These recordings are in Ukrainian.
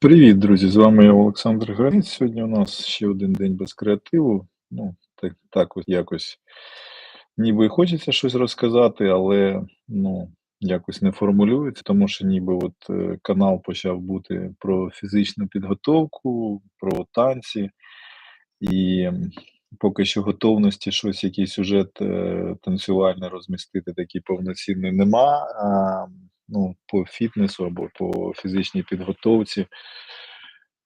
Привіт, друзі! З вами Олександр Гранець. Сьогодні у нас ще один день без креативу. Ну, так, так от якось ніби хочеться щось розказати, але ну, якось не формулюється, тому що ніби от е, канал почав бути про фізичну підготовку, про танці, і поки що готовності щось, якийсь сюжет е, танцювальний розмістити такий повноцінний нема. Ну, по фітнесу або по фізичній підготовці.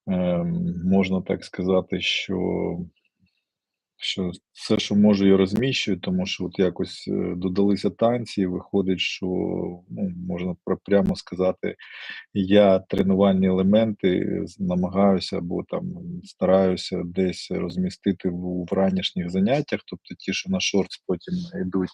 Ем, можна так сказати, що що все, що можу, я розміщую, тому що от якось е, додалися танці, і виходить, що ну, можна прямо сказати, я тренувальні елементи намагаюся або там стараюся десь розмістити в, в ранішніх заняттях, тобто ті, що на шортс потім йдуть.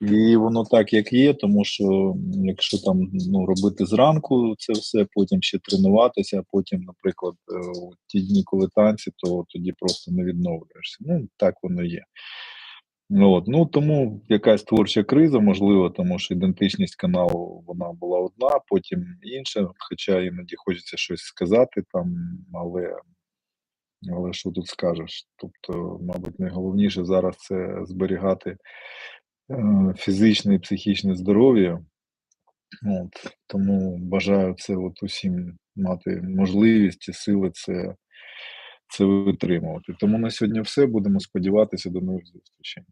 І воно так, як є, тому що якщо там ну, робити зранку це все, потім ще тренуватися, а потім, наприклад, е, у ті дні, коли танці, то тоді просто не відновлюєшся. Ну, так воно є. Ну, От. Ну, тому якась творча криза, можливо, тому що ідентичність каналу вона була одна, потім інша, хоча іноді хочеться щось сказати там, але, але що тут скажеш? Тобто, мабуть, найголовніше зараз це зберігати е, фізичне і психічне здоров'я. От, тому бажаю це от усім мати можливість і сили це, це витримувати. Тому на сьогодні все. Будемо сподіватися до нових зустрічей.